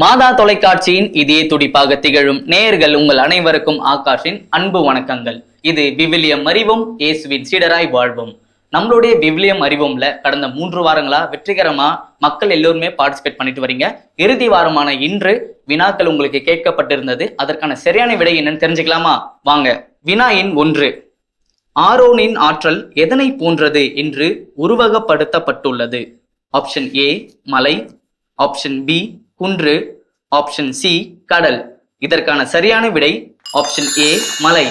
மாதா தொலைக்காட்சியின் இதே துடிப்பாக திகழும் நேயர்கள் உங்கள் அனைவருக்கும் ஆகாஷின் அன்பு வணக்கங்கள் இது விவிலியம் அறிவும் இயேசுவின் சீடராய் வாழ்வும் நம்மளுடைய விவிலியம் அறிவோம்ல கடந்த மூன்று வாரங்களா வெற்றிகரமா மக்கள் எல்லோருமே பார்ட்டிசிபேட் பண்ணிட்டு வரீங்க இறுதி வாரமான இன்று வினாக்கள் உங்களுக்கு கேட்கப்பட்டிருந்தது அதற்கான சரியான விடை என்னன்னு தெரிஞ்சுக்கலாமா வாங்க வினாயின் ஒன்று ஆரோனின் ஆற்றல் எதனை போன்றது என்று உருவகப்படுத்தப்பட்டுள்ளது ஆப்ஷன் ஏ மலை ஆப்ஷன் பி குன்று ஆப்ஷன் சி கடல் இதற்கான சரியான விடை ஆப்ஷன் ஏ மலை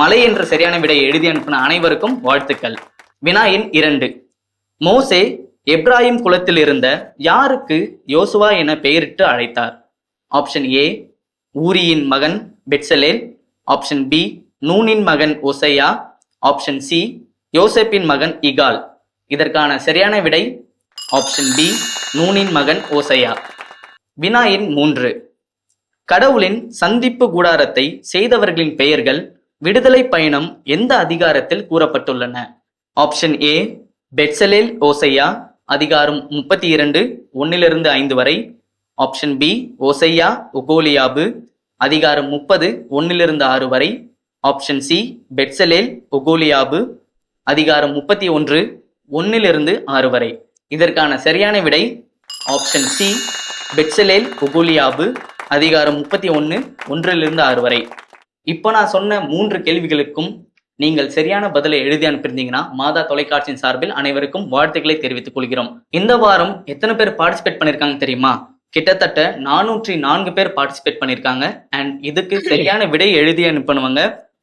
மலை என்ற சரியான விடையை எழுதி அனுப்பின அனைவருக்கும் வாழ்த்துக்கள் வினாயின் இரண்டு மோசே எப்ராஹிம் குலத்தில் இருந்த யாருக்கு யோசுவா என பெயரிட்டு அழைத்தார் ஆப்ஷன் ஏ ஊரியின் மகன் பெட்சலேல் ஆப்ஷன் பி நூனின் மகன் ஒசையா ஆப்ஷன் சி யோசேப்பின் மகன் இகால் இதற்கான சரியான விடை ஆப்ஷன் பி நூனின் மகன் ஓசையா வினாயின் மூன்று கடவுளின் சந்திப்பு கூடாரத்தை செய்தவர்களின் பெயர்கள் விடுதலை பயணம் எந்த அதிகாரத்தில் கூறப்பட்டுள்ளன ஆப்ஷன் ஏ பெட்சலேல் ஓசையா அதிகாரம் முப்பத்தி இரண்டு ஒன்னிலிருந்து ஐந்து வரை ஆப்ஷன் பி ஓசையா ஒகோலியாபு அதிகாரம் முப்பது ஒன்னிலிருந்து ஆறு வரை ஆப்ஷன் சி பெட்சலேல் ஒகோலியாபு அதிகாரம் முப்பத்தி ஒன்று ஒன்னிலிருந்து ஆறு வரை இதற்கான சரியான விடை ஆப்ஷன் சி பெட்சலேல் ஒகோலியாபு அதிகாரம் முப்பத்தி ஒன்று ஒன்றிலிருந்து ஆறு வரை இப்போ நான் சொன்ன மூன்று கேள்விகளுக்கும் நீங்கள் சரியான பதிலை எழுதி அனுப்பியிருந்தீங்கன்னா மாதா தொலைக்காட்சியின் சார்பில் அனைவருக்கும் வாழ்த்துக்களை தெரிவித்துக் கொள்கிறோம் இந்த வாரம் எத்தனை பேர் பார்ட்டிசிபேட் பண்ணியிருக்காங்க தெரியுமா கிட்டத்தட்ட நானூற்றி நான்கு பேர் பார்ட்டிசிபேட் பண்ணியிருக்காங்க அண்ட் இதுக்கு சரியான விடை எழுதி அனுப்பணுவாங்க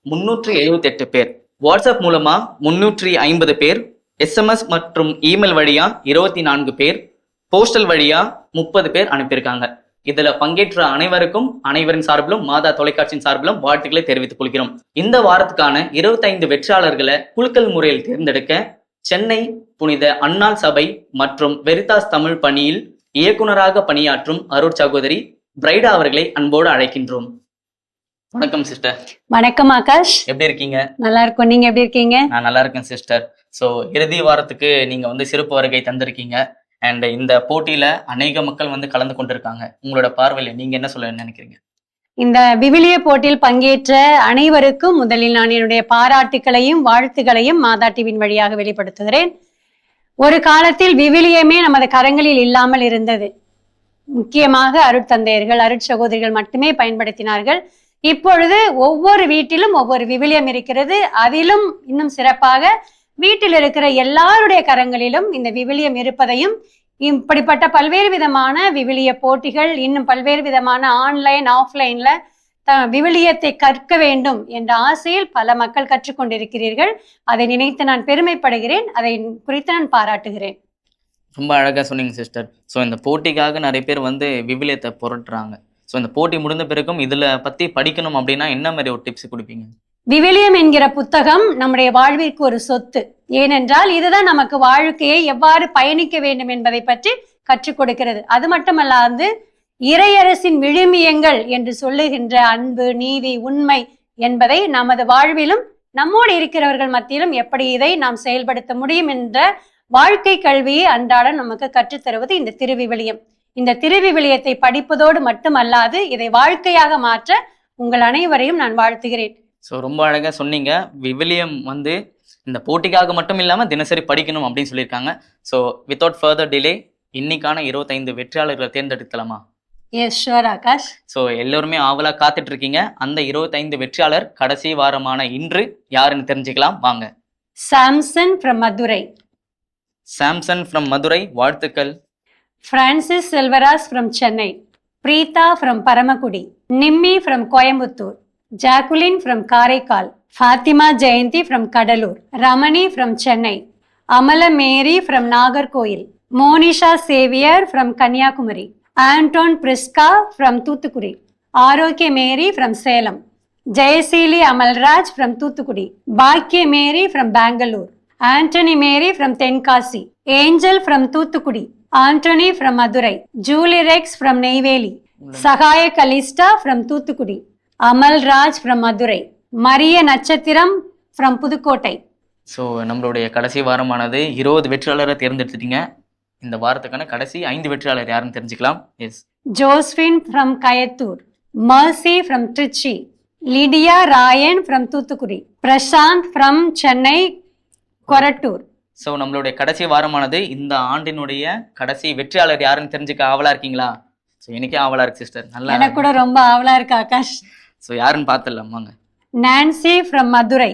முன்னூற்றி எழுபத்தி எட்டு பேர் வாட்ஸ்அப் மூலமா முன்னூற்றி ஐம்பது பேர் எஸ்எம்எஸ் மற்றும் இமெயில் வழியா இருபத்தி நான்கு பேர் போஸ்டல் வழியா முப்பது பேர் அனுப்பியிருக்காங்க இதுல பங்கேற்ற அனைவருக்கும் அனைவரின் சார்பிலும் மாதா தொலைக்காட்சியின் சார்பிலும் வாழ்த்துக்களை தெரிவித்துக் கொள்கிறோம் இந்த வாரத்துக்கான இருபத்தைந்து வெற்றியாளர்களை குழுக்கள் முறையில் தேர்ந்தெடுக்க சென்னை புனித அண்ணா சபை மற்றும் வெரிதாஸ் தமிழ் பணியில் இயக்குநராக பணியாற்றும் அருட் சகோதரி பிரைடா அவர்களை அன்போடு அழைக்கின்றோம் வணக்கம் சிஸ்டர் வணக்கம் ஆகாஷ் எப்படி இருக்கீங்க நல்லா இருக்கும் நீங்க எப்படி இருக்கீங்க நான் நல்லா இருக்கேன் சிஸ்டர் சோ இறுதி வாரத்துக்கு நீங்க வந்து சிறப்பு வருகை தந்திருக்கீங்க அண்ட் இந்த போட்டியில அநேக மக்கள் வந்து கலந்து கொண்டிருக்காங்க உங்களோட பார்வையில் நீங்க என்ன சொல்ல நினைக்கிறீங்க இந்த விவிலிய போட்டியில் பங்கேற்ற அனைவருக்கும் முதலில் நான் என்னுடைய பாராட்டுகளையும் வாழ்த்துகளையும் மாதா டிவியின் வழியாக வெளிப்படுத்துகிறேன் ஒரு காலத்தில் விவிலியமே நமது கரங்களில் இல்லாமல் இருந்தது முக்கியமாக அருட்தந்தையர்கள் அருட்சகோதரிகள் மட்டுமே பயன்படுத்தினார்கள் இப்பொழுது ஒவ்வொரு வீட்டிலும் ஒவ்வொரு விவிலியம் இருக்கிறது அதிலும் இன்னும் சிறப்பாக வீட்டில் இருக்கிற எல்லாருடைய கரங்களிலும் இந்த விவிலியம் இருப்பதையும் இப்படிப்பட்ட பல்வேறு விதமான விவிலிய போட்டிகள் இன்னும் பல்வேறு விதமான ஆன்லைன் ஆஃப்லைன்ல த விவிலியத்தை கற்க வேண்டும் என்ற ஆசையில் பல மக்கள் கற்றுக்கொண்டிருக்கிறீர்கள் அதை நினைத்து நான் பெருமைப்படுகிறேன் அதை குறித்து நான் பாராட்டுகிறேன் ரொம்ப அழகாக சொன்னீங்க சிஸ்டர் ஸோ இந்த போட்டிக்காக நிறைய பேர் வந்து விவிலியத்தை புரட்டுறாங்க ஸோ இந்த போட்டி முடிந்த பிறகும் இதில் பற்றி படிக்கணும் அப்படின்னா என்ன மாதிரி ஒரு டிப்ஸ் கொடுப்பீங்க விவிலியம் என்கிற புத்தகம் நம்முடைய வாழ்விற்கு ஒரு சொத்து ஏனென்றால் இதுதான் நமக்கு வாழ்க்கையை எவ்வாறு பயணிக்க வேண்டும் என்பதை பற்றி கற்றுக் கொடுக்கிறது அது மட்டுமல்லாது இறையரசின் விழுமியங்கள் என்று சொல்லுகின்ற அன்பு நீதி உண்மை என்பதை நமது வாழ்விலும் நம்மோடு இருக்கிறவர்கள் மத்தியிலும் எப்படி இதை நாம் செயல்படுத்த முடியும் என்ற வாழ்க்கை கல்வியை அன்றாடம் நமக்கு கற்றுத்தருவது இந்த திருவிவிலியம் இந்த திருவிவிலியத்தை படிப்பதோடு மட்டுமல்லாது இதை வாழ்க்கையாக மாற்ற உங்கள் அனைவரையும் நான் வாழ்த்துகிறேன் ஸோ ரொம்ப அழகாக சொன்னீங்க விவிலியம் வந்து இந்த போட்டிக்காக மட்டும் இல்லாமல் தினசரி படிக்கணும் அப்படின்னு சொல்லியிருக்காங்க ஸோ வித்தவுட் ஃபர்தர் டிலே இன்னைக்கான இருபத்தைந்து வெற்றியாளர்களை தேர்ந்தெடுக்கலாமா எஸ் ஆகாஷ் ஸோ எல்லோருமே ஆவலாக காத்துட்டு இருக்கீங்க அந்த இருபத்தைந்து வெற்றியாளர் கடைசி வாரமான இன்று யாருன்னு தெரிஞ்சுக்கலாம் வாங்க Samson from Madurai Samson from Madurai வாழ்த்துக்கள் Francis Selvaras from Chennai, Preetha from Paramakudi, Nimmi from Coimbatore, Jacqueline from Karaikal, Fatima Jayanthi from Kadalur, Ramani from Chennai, Amala Mary from Nagarkoil, Monisha Xavier from Kanyakumari, Anton Priska from Thuthukudi, Aroke Mary from Salem, Jayasili Amalraj from Thuthukudi, Bhakya Mary from Bangalore, Anthony Mary from Tenkasi, Angel from Thuthukudi, Antony from Madurai Julie Rex from Neyveli Sahaya Calista from Thoothukudi Amalraj from Madurai Maria Natchathiram from Pudukkottai so நம்மளுடைய கடைசி வாரமானது இருபது வெற்றியாளரை தேர்ந்தெடுத்துட்டீங்க இந்த வாரத்துக்கான கடைசி ஐந்து வெற்றியாளர் யாருன்னு தெரிஞ்சுக்கலாம் S Joswin from Kayathur Mercy from Trichy Lydia Rayan from Thoothukudi Prashanth from Chennai Korattur so நம்மளுடைய கடைசி வாரமானது இந்த ஆண்டினுடைய கடைசி வெற்றியாளர் யாருன்னு தெரிஞ்சுக்க ஆவலா இருக்கீங்களா ஸோ எனக்கே ஆவலா இருக்கு சிஸ்டர் நல்லா எனக்கு கூட ரொம்ப ஆவலா இருக்கு ஆகாஷ் ஸோ யாருன்னு பார்த்துடலாம் வாங்க நான்சி ஃப்ரம் மதுரை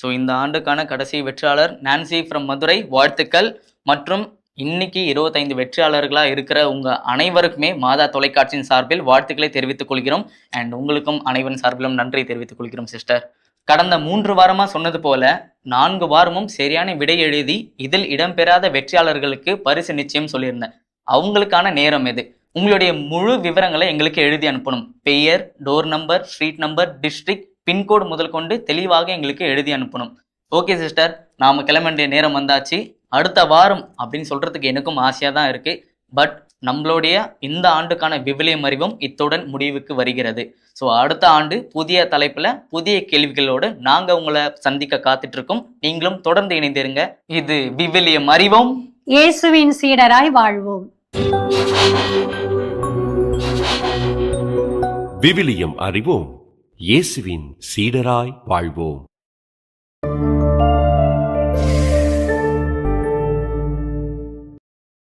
ஸோ இந்த ஆண்டுக்கான கடைசி வெற்றியாளர் நான்சி ஃப்ரம் மதுரை வாழ்த்துக்கள் மற்றும் இன்னைக்கு இருபத்தைந்து வெற்றியாளர்களாக இருக்கிற உங்கள் அனைவருக்குமே மாதா தொலைக்காட்சியின் சார்பில் வாழ்த்துக்களை தெரிவித்துக் கொள்கிறோம் அண்ட் உங்களுக்கும் அனைவரின் சார்பிலும் நன்றி தெரிவித்துக் கொள்கிறோம் சிஸ்டர் கடந்த மூன்று வாரமா சொன்னது போல நான்கு வாரமும் சரியான விடை எழுதி இதில் இடம்பெறாத வெற்றியாளர்களுக்கு பரிசு நிச்சயம் சொல்லியிருந்தேன் அவங்களுக்கான நேரம் எது உங்களுடைய முழு விவரங்களை எங்களுக்கு எழுதி அனுப்பணும் பெயர் door number street number district pincode முதல் கொண்டு தெளிவாக எங்களுக்கு எழுதி அனுப்பணும் ஓகே சிஸ்டர் நாம் கிளம்ப வேண்டிய நேரம் வந்தாச்சு அடுத்த வாரம் அப்படின்னு சொல்கிறதுக்கு எனக்கும் ஆசையாக தான் இருக்குது பட் நம்மளுடைய இந்த ஆண்டுக்கான விவிலியம் அறிவும் இத்துடன் முடிவுக்கு வருகிறது ஸோ அடுத்த ஆண்டு புதிய தலைப்பில் புதிய கேள்விகளோடு நாங்கள் உங்களை சந்திக்க காத்துட்டு இருக்கோம் நீங்களும் தொடர்ந்து இணைந்திருங்க இது விவிலியம் அறிவோம் இயேசுவின் சீடராய் வாழ்வோம் விவிலியம் அறிவோம் இயேசுவின் சீடராய் வாழ்வோம்